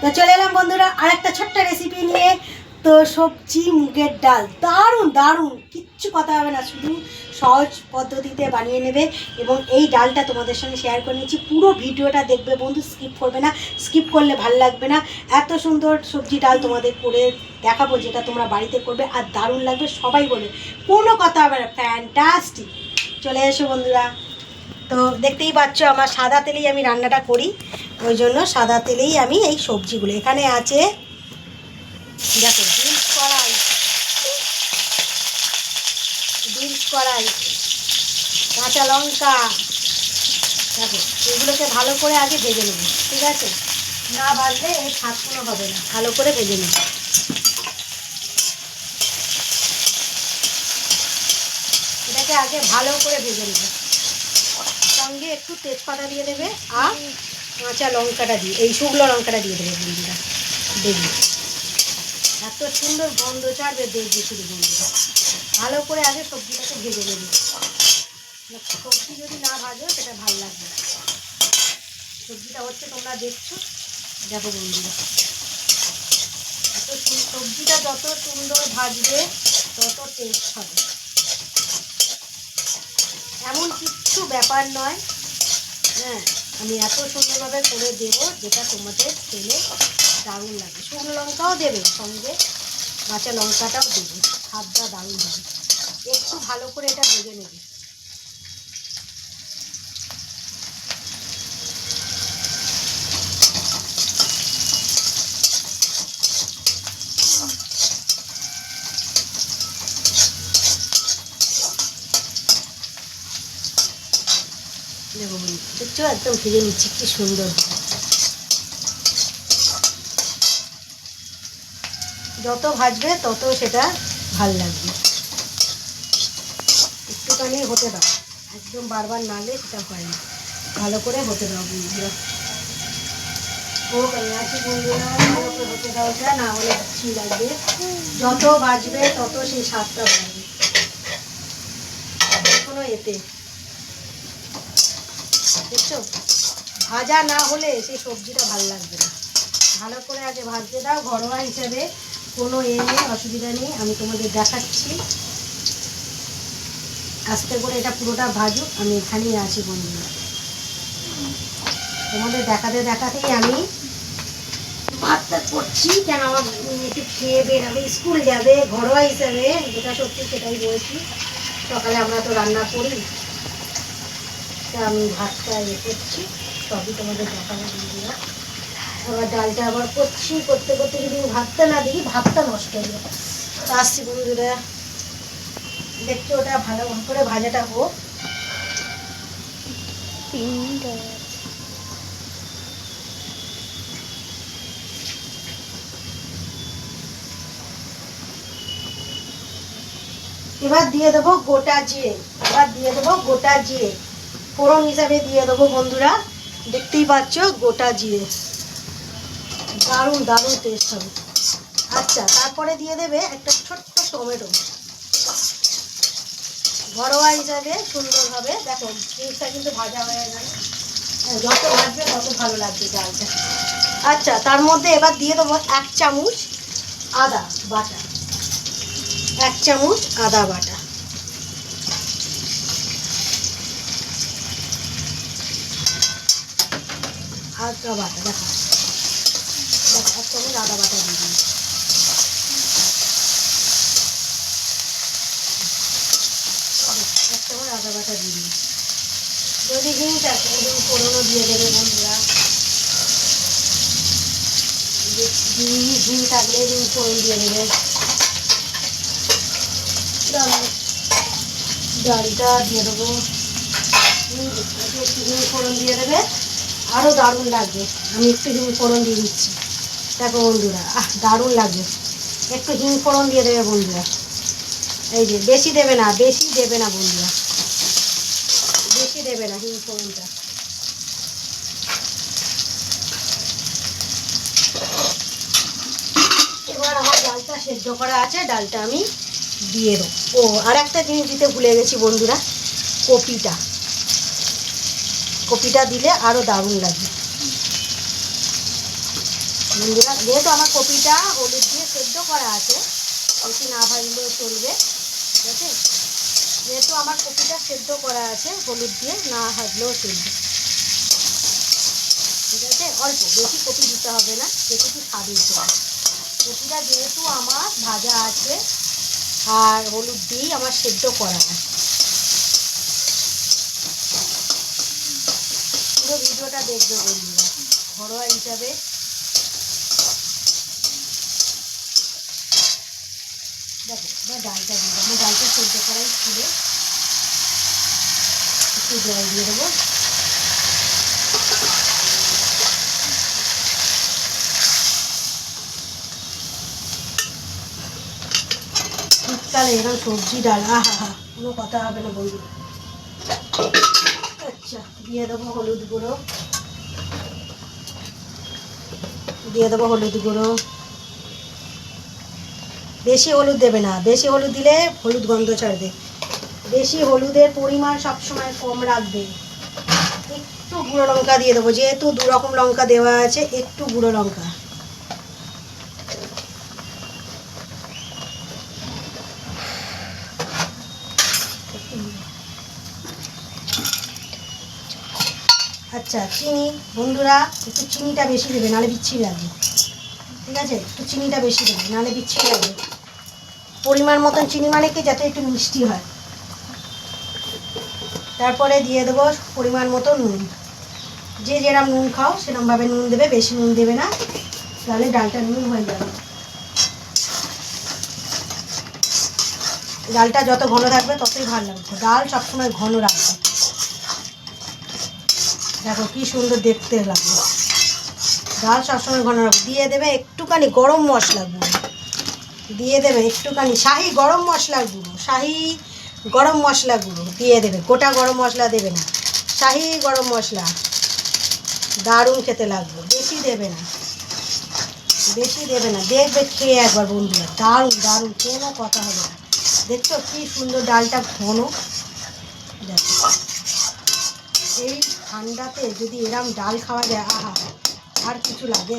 তো চলে এলাম বন্ধুরা আর একটা ছোট্ট রেসিপি নিয়ে। তো সবজি, মুগের ডাল, দারুণ দারুণ। কিচ্ছু কথা হবে না, শুধু সহজ পদ্ধতিতে বানিয়ে নেবে এবং এই ডালটা তোমাদের সঙ্গে শেয়ার করে নিচ্ছি পুরো ভিডিওটা দেখবে বন্ধু স্কিপ করবে না। স্কিপ করলে ভালো লাগবে না। এত সুন্দর সবজি ডাল তোমাদের করে দেখাবো, যেটা তোমরা বাড়িতে করবে আর দারুণ লাগবে, সবাই বলবে। কোনো কথা হবে না ফ্যান্টাস্টিক চলে এসো বন্ধুরা। তো দেখতেই পাচ্ছ, আমার সাদা তেলেই আমি রান্নাটা করি। ওই জন্য সাদা তেলেই আমি এই সবজিগুলো। এখানে আছে, দেখো বিনস কড়াই। বিনস কড়াই, কাঁচা লঙ্কা। দেখো, এগুলোকে ভালো করে আগে ভেজে নেব, ঠিক আছে? না ভাজলে এর স্বাদ কোনো হবে না, ভালো করে ভেজে নেব। এটাকে আগে ভালো করে ভেজে নেব। সঙ্গে একটু তেজপাতা দিয়ে দেবে আর কাঁচা লঙ্কাটা দিয়ে, এই শুকনো লঙ্কাটা দিয়ে দেবে বন্ধুরা দেখবে এত সুন্দর গন্ধ ছাড়বে দেখবে শুধু বন্ধুরা। ভালো করে আগে সবজিটাকে ভেজে নেবে। সবজি যদি না ভাজো, সেটা ভালো লাগবে সবজিটা হচ্ছে তোমরা দেখছ, দেখো বন্ধুরা। এত সবজিটা যত সুন্দর ভাজবে, তত টেস্ট হবে। এমন কিচ্ছু ব্যাপার নয়। হ্যাঁ আমি এত সুন্দরভাবে করে দেবো যেটা তোমাদের খেলে দারুণ লাগে। শুকনো লঙ্কাও দেবে সঙ্গে, কাঁচা লঙ্কাটাও দেবে হাতটা দারুণ হবে। একটু ভালো করে এটা ভেজে নেবে। দেখো দেখছ? একদম ভেজে নিচ্ছি, কি সুন্দর। যত ভাজবে, তত সেটা ভালো লাগবে। একটুখানি হতে দাও। একদম বারবার নালে সেটা হয় না। ভালো করে হতে দাও বন্ধুরা। ও আছি বন্ধুরা হতে দাও না হলে কি লাগবে। যত ভাজবে, তত সেই স্বাদটা বাড়বে। কোনো এতে দেখছ ভাজা না হলে সেই সবজিটা ভালো লাগবে না। ভালো করে আগে ভাজতে দাও, ঘরোয়া হিসাবে। কোনো এ নেই, অসুবিধা নেই, আমি তোমাদের দেখাচ্ছি। আস্তে করে এটা পুরোটা ভাজুক, আমি এখানেই আছি বন্ধুরা। তোমাদের দেখাতে দেখাতেই আমি ভাতটা করছি, কেন আমার একটু খেয়ে বেরাবে, স্কুল যাবে, ঘরোয়া হিসাবে, যেটা সত্যি সেটাই বলছি। সকালে আমরা তো রান্না করি। তা আমি ভাতটা ইয়ে করছি, সবই তোমাদের দেখাবো বন্ধুরা আবার ডালটা আবার করছি, করতে করতে যদি ভাতটা না দিই, ভাতটা নষ্ট হয়ে যাবে। আসছি বন্ধুরা। দেখছি ওটা ভালো করে ভাজাটা হোক। এবার দিয়ে দেবো গোটা জিরে, এবার দিয়ে দেবো গোটা জিরে। ফোড়ন হিসাবে দিয়ে দেবো বন্ধুরা। দেখতেই পাচ্ছ গোটা জিরে। দারুণ দারুণ টেস্ট হবে। আচ্ছা তারপরে দিয়ে দেবে একটা ছোট্ট টমেটো। ঘরোয়া হিসাবে সুন্দরভাবে। দেখো জিনিসটা কিন্তু ভাজা হয়ে গেল। হ্যাঁ, যত ভাজবে তত ভালো লাগবে ডালটা। আচ্ছা তার মধ্যে এবার দিয়ে দেবো এক চামচ আদা বাটা। এক চামচ আদা বাটা। আদা বাটা, দেখো। দেখো, এক চামচ আদা বাটা দিয়ে দিই এক চামচ আদা বাটা দিয়ে দিই যদি হিং থাকে হিং ফোড়নও দিয়ে দেবে বন্ধুরা। হিং থাকলে হিং ফোড়ন দিয়ে দেবে। ডাল ডালটা দিয়ে দেবো। একটু হিং ফোড়ন দিয়ে দেবে। আরও দারুণ লাগবে। আমি একটু হিং ফোড়ন দিয়ে দিচ্ছি। দেখো বন্ধুরা, আহ, দারুণ লাগবে। একটু হিং ফোড়ন দিয়ে দেবে বন্ধুরা। এই যে, বেশি দেবে না, বেশি দেবে না বন্ধুরা। বেশি দেবে না হিং ফোড়নটা। এবার আমার ডালটা সেদ্ধ করা আছে, ডালটা আমি দিয়ে দেবো। ও আর একটা জিনিস দিতে ভুলে গেছি বন্ধুরা, কপিটা। কপিটা দিলে আরও দারুণ লাগে। বন্ধুরা, যেহেতু আমার কপিটা হলুদ দিয়ে সেদ্ধ করা আছে বেশি না ভাজলেও চলবে, ঠিক আছে? যেহেতু আমার কপিটা সেদ্ধ করা আছে, হলুদ দিয়ে না ভাজলেও চলবে। ঠিক আছে? অল্প, বেশি কপি দিতে হবে না যেটুকু জন্য কপিটা যেহেতু আমার ভাজা আছে, আর হলুদ দিয়েই আমার সেদ্ধ করা আছে পুরো ভিডিওটা দেখবে বন্ধুরা, ঘরোয়া হিসাবে। দেখো, এবার ডালটা দিয়ে দেবো। ডালটা সেদ্ধ করাই ছিল। একটু জল দিয়ে দেবো। শীতকালে এরকম সবজি, ডাল, আহা হা কোনো কথা হবে না বন্ধু আচ্ছা দিয়ে দেবো হলুদ গুঁড়ো। দিয়ে দেবো হলুদ গুঁড়ো। বেশি হলুদ দেবে না, বেশি হলুদ দিলে হলুদ গন্ধ ছাড়বে। বেশি হলুদের পরিমাণ সবসময় কম রাখবে। একটু গুঁড়ো লঙ্কা দিয়ে দেবো, যেহেতু দু রকম লঙ্কা দেওয়া আছে, একটু গুঁড়ো লঙ্কা। আচ্ছা চিনি, বন্ধুরা, একটু চিনিটা বেশি দেবে, নাহলে বিচ্ছি লাগবে। ঠিক আছে? একটু চিনিটা বেশি দেবে, নাহলে বিচ্ছি লাগবে। পরিমাণ মতন চিনি মানে কি, যাতে একটু মিষ্টি হয়। তারপরে দিয়ে দেবো পরিমাণ মতো নুন। যে যেরম নুন খাও, সেরমভাবে নুন দেবে, বেশি নুন দেবে না। তাহলে ডালটা নুন হয়ে যাবে। ডালটা যত ঘন থাকবে, ততই ভালো লাগবে। ডাল সবসময় ঘন রাখবে। দেখো কি সুন্দর দেখতে লাগবে ডাল সবসময় ঘন রাখবে দিয়ে দেবে একটুখানি গরম মশলা গুঁড়ো। দিয়ে দেবে একটুখানি শাহি গরম মশলা গুঁড়ো, শাহি গরম মশলা গুঁড়ো দিয়ে দেবে। গোটা গরম মশলা দেবে না। শাহি গরম মশলা। দারুণ খেতে লাগবে বেশি দেবে না। বেশি দেবে না। দেখবে খেয়ে একবার বন্ধুরা। দারুণ দারুণ। খেয়ে কোনো কথা হবে না। দেখছ কি সুন্দর ডালটা ঘন। দেখো। এই ঠান্ডাতে যদি এরম ডাল খাওয়া যায়, আহা, আর কিছু লাগে?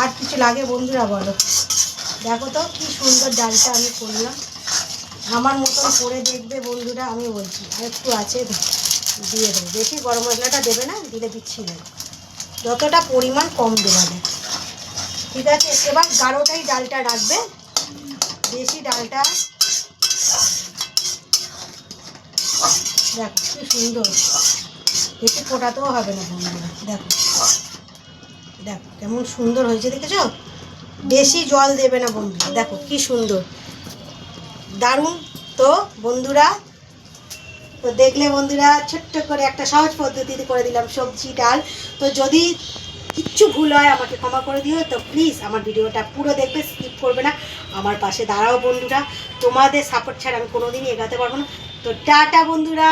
আর কিছু লাগে বন্ধুরা বলো? দেখো তো কি সুন্দর ডালটা আমি করলাম। আমার মতন করে দেখবে বন্ধুরা, আমি বলছি একটু আছে দিয়ে দেবো। বেশি গরম মশলাটা দেবে না দিলে দিচ্ছি না। যতটা পরিমাণ কম দেওয়া যায় ঠিক আছে, এবার গাঢ়টাই ডালটা রাখবে। বেশি ডালটা দেখো কি সুন্দর বেশি ফোটাতেও হবে না বন্ধুরা দেখো দেখো কেমন সুন্দর হয়েছে দেখেছ বেশি জল দেবে না বন্ধুরা দেখো কি সুন্দর দারুণ তো বন্ধুরা তো দেখলে বন্ধুরা ছোট্ট করে একটা সহজ পদ্ধতিতে করে দিলাম সবজি ডাল তো যদি কিচ্ছু ভুল হয় আমাকে ক্ষমা করে দিও তো প্লিজ আমার ভিডিওটা পুরো দেখবে স্কিপ করবে না আমার পাশে দাঁড়াও বন্ধুরা তোমাদের সাপোর্ট ছাড়া আমি কোনোদিনই এগাতে পারব না তো টাটা বন্ধুরা।